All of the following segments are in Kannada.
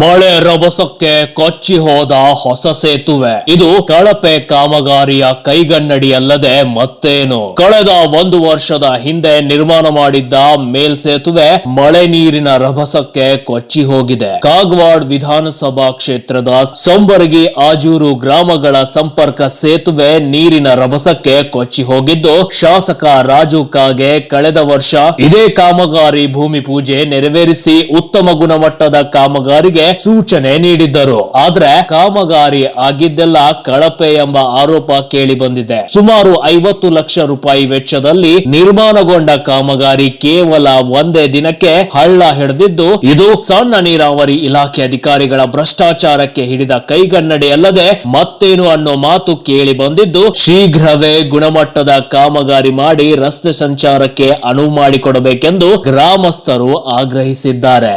ಮಳೆ ರಭಸಕ್ಕೆ ಕೊಚ್ಚಿ ಹೋದ ಹೊಸ ಸೇತುವೆ. ಇದು ಕಳಪೆ ಕಾಮಗಾರಿಯ ಕೈಗನ್ನಡಿಯಲ್ಲದೆ ಮತ್ತೇನು? ಕಳೆದ ಒಂದು ವರ್ಷದ ಹಿಂದೆ ನಿರ್ಮಾಣ ಮಾಡಿದ್ದ ಮೇಲ್ಸೇತುವೆ ಮಳೆ ನೀರಿನ ರಭಸಕ್ಕೆ ಕೊಚ್ಚಿ ಹೋಗಿದೆ. ಕಾಗವಾಡ್ ವಿಧಾನಸಭಾ ಕ್ಷೇತ್ರದ ಸಂಬರಗಿ ಆಜೂರು ಗ್ರಾಮಗಳ ಸಂಪರ್ಕ ಸೇತುವೆ ನೀರಿನ ರಭಸಕ್ಕೆ ಕೊಚ್ಚಿ ಹೋಗಿದ್ದು, ಶಾಸಕ ರಾಜು ಕಾಗೆ ಕಳೆದ ವರ್ಷ ಇದೇ ಕಾಮಗಾರಿ ಭೂಮಿ ಪೂಜೆ ನೆರವೇರಿಸಿ ಉತ್ತಮ ಗುಣಮಟ್ಟದ ಕಾಮಗಾರಿಗೆ ಸೂಚನೆ ನೀಡಿದ್ದರು. ಆದ್ರೆ ಕಾಮಗಾರಿ ಆಗಿದ್ದೆಲ್ಲ ಕಳಪೆ ಎಂಬ ಆರೋಪ ಕೇಳಿ ಬಂದಿದೆ ಸುಮಾರು ಐವತ್ತು ಲಕ್ಷ ರೂಪಾಯಿ ವೆಚ್ಚದಲ್ಲಿ ನಿರ್ಮಾಣಗೊಂಡ ಕಾಮಗಾರಿ ಕೇವಲ ಒಂದೇ ದಿನಕ್ಕೆ ಹಳ್ಳ ಹಿಡಿದಿದ್ದು, ಇದು ಸಣ್ಣ ನೀರಾವರಿ ಇಲಾಖೆ ಅಧಿಕಾರಿಗಳ ಭ್ರಷ್ಟಾಚಾರಕ್ಕೆ ಹಿಡಿದ ಕೈಗನ್ನಡಿ ಅಲ್ಲದೆ ಮತ್ತೇನು ಅನ್ನೋ ಮಾತು ಕೇಳಿ ಬಂದಿದ್ದು ಶೀಘ್ರವೇ ಗುಣಮಟ್ಟದ ಕಾಮಗಾರಿ ಮಾಡಿ ರಸ್ತೆ ಸಂಚಾರಕ್ಕೆ ಅನುವು ಮಾಡಿಕೊಡಬೇಕೆಂದು ಗ್ರಾಮಸ್ಥರು ಆಗ್ರಹಿಸಿದ್ದಾರೆ.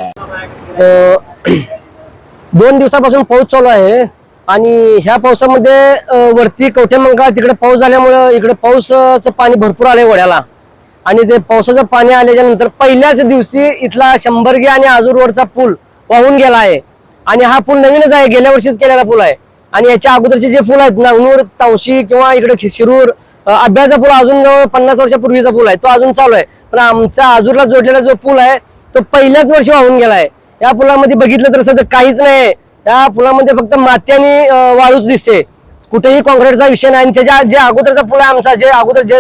दोन दिवसापासून पाऊस चालू आहे आणि ह्या पावसामध्ये वरती कवठेमंका तिकडे पाऊस झाल्यामुळं इकडे पाऊसचं पाणी भरपूर आलंय वड्याला. आणि ते पावसाचं पाणी आल्याच्यानंतर पहिल्याच दिवशी इथला शंभरगी आणि आजूरवरचा पूल वाहून गेला आहे. आणि हा पूल नवीनच आहे गेल्या वर्षीच केलेला पूल आहे. आणि याच्या अगोदरचे जे पूल आहेत नवनूर तावशी किंवा इकडे शिरूर अभ्याचा पूल अजून जवळ पन्नास वर्षापूर्वीचा पूल आहे तो अजून चालू आहे. पण आमचा आजूरला जोडलेला जो पूल आहे तो पहिल्याच वर्षी वाहून गेला आहे. या पुलामध्ये बघितलं तर सध्या काहीच नाही. या पुलामध्ये फक्त माती आणि वाळूच दिसते. कुठेही कॉन्क्रीटचा विषय नाही आणि त्याच्या जे अगोदरचा पूल आहे आमचा जे अगोदर जे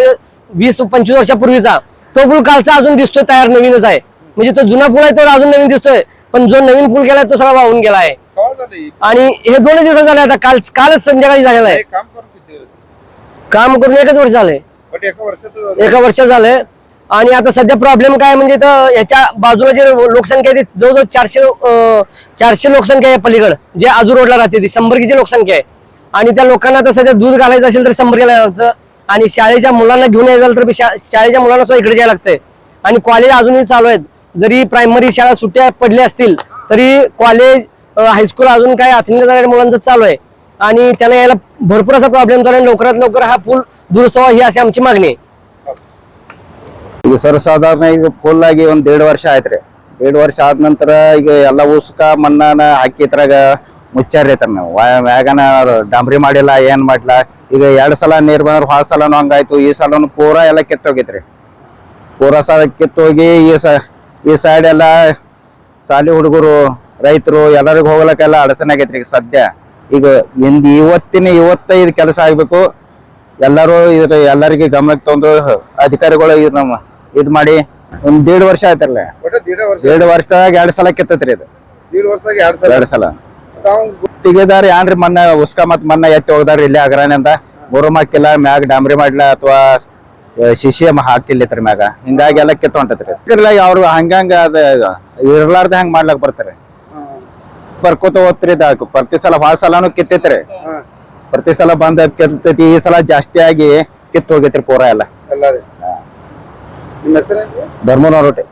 वीस पंचवीस वर्षापूर्वीचा तो पूल कालचा अजून दिसतोय तयार नवीनच आहे. म्हणजे तो जुना पूल आहे तो अजून नवीन दिसतोय. पण जो नवीन पूल गेलाय तो सगळा वाहून गेला आहे? आणि हे दोनच दिवसात झाले आता काल कालच संध्याकाळी झालेलं आहे. काम करून किती काम करून एकच वर्ष झालंय. एका वर्षात झालं. एका वर्ष झालंय. आणि आता सध्या प्रॉब्लेम काय म्हणजे तर ह्याच्या बाजूला जे लोकसंख्या आहे ती जवळजवळ चारशे चारशे लोकसंख्या आहे पलीकडे जे आजू रोडला राहते ती शंभरकीची लोकसंख्या आहे. आणि त्या लोकांना तर सध्या दूध घालायचं असेल तर शंभरकीला यावं लागतं. आणि शाळेच्या मुलांना घेऊन यायचं तर शा- शाळेच्या मुलांना सुद्धा इकडे जायला लागतंय. आणि कॉलेज अजूनही चालू आहेत. जरी प्रायमरी शाळा सुट्ट्या पडल्या असतील तरी कॉलेज हायस्कूल अजून काय आथनीला जाणाऱ्या मुलांचं चालू आहे. आणि त्यांना यायला भरपूर असा प्रॉब्लेम झाला आणि लवकरात लवकर हा पूल दुरुस्त व्हावा ही अशी आमची मागणी आहे. ಈಗ ಸರ್ವಸಾಧಾರಣ ಈಗ ಫುಲ್ ಆಗಿ ಒಂದ್ ಎರಡು ವರ್ಷ ಆಯ್ತ್ರಿ. ಎರಡು ವರ್ಷ ಆದ ನಂತರ ಈಗ ಎಲ್ಲ ಉಸ್ಕ ಮಣ್ಣನ ಹಾಕಿ ಇದ್ರಾಗ ಮುಚ್ಚಾರಿ ಐತ್ರಿ ನಾವು. ವ್ಯಾಗನ ಡಾಂಬ್ರಿ ಮಾಡಿಲ್ಲ, ಏನ್ ಮಾಡಿಲ್ಲ ಈಗ ಎರಡ್ ಸಲ ನೀರ್ ಬಂದ್ರೆ ಹೊಸ ಸಲನು ಹಂಗಾಯ್ತು, ಈ ಸಲನು ಪೂರ ಎಲ್ಲ ಕಿತ್ತೋಗೈತ್ರಿ ಪೂರ ಸಲ ಕಿತ್ತೋಗಿ ಈ ಸ ಈ ಸೈಡ್ ಎಲ್ಲ ಸಾಲಿ ಹುಡುಗರು, ರೈತರು ಎಲ್ಲರಿಗೂ ಹೋಗ್ಲಕ್ಕೆಲ್ಲ ಅಡಚಣೆ ಆಗೈತ್ರಿ ಈಗ ಸದ್ಯ. ಈಗ ಇಂದ ಇವತ್ತಿನ ಇವತ್ತೈದು ಕೆಲಸ ಆಗ್ಬೇಕು. ಎಲ್ಲರೂ ಇದ್ರ ಎಲ್ಲರಿಗೆ ಗಮನಕ್ಕೆ ತಂದು ಅಧಿಕಾರಿಗಳು ಇದು ನಮ್ಮ ಇದ್ ಮಾಡಿ ಒಂದ್ ದೇಡ್ ವರ್ಷ ಆಯ್ತಲ್ಲ ದೀಡ ವರ್ಷ. ದೇಡ್ ವರ್ಷದಾಗ ಎರಡ್ ಸಲ ಕೆತ್ತತ್ರಿ ಇದು. ಎರಡ್ ಸಲ. ತೆಗೆದಾರ ಏನ್ರಿ ಮನ್ನ ಉಸ್ಕ ಮತ್ ಮೊನ್ನೆ ಎತ್ತಿ ಹೋಗ್ದಾರ ಇಲ್ಲೇ ಅಂತ. ಗುರು ಹಾಕಿಲ್ಲ ಮ್ಯಾಗ ಡಾಂಬ್ರಿ ಮಾಡ್ಲ ಅಥವಾ ಶಿಶಿ ಹಾಕಿಲ್ಲ ಇತ್ರ ಮ್ಯಾಗ. ಹಿಂಗಾಗಿ ಎಲ್ಲ ಕಿತ್ತ ಹೊಂಟತ್ರಿ. ಇಲ್ಲ ಅವ್ರು ಹಂಗಂಗ ಅದ ಇರ್ಲಾರ್ದ ಹಂಗ ಮಾಡ್ಲಕ್ ಬರ್ತಾರೆ. ಬರ್ಕೋತ ಹೋಗ್ತಿರಿ ಪ್ರತಿ ಸಲ ಭಾಳ ಸಲನು ಕಿತ್ತೈತ್ರಿ. ಪ್ರತಿ ಸಲ ಬಂದ ಕಿತ್ತೈತಿ ಈ ಸಲ ಜಾಸ್ತಿ ಆಗಿ ಕಿತ್ತು ಹೋಗೈತ್ರಿ ಪೂರ ಎಲ್ಲ ಎಲ್ಲ ರೀ ನಿಮ್ಮ ಹೆಸರೇನ್ರಿ ಧರ್ಮನವ್ರ ರೊಟ್ಟಿ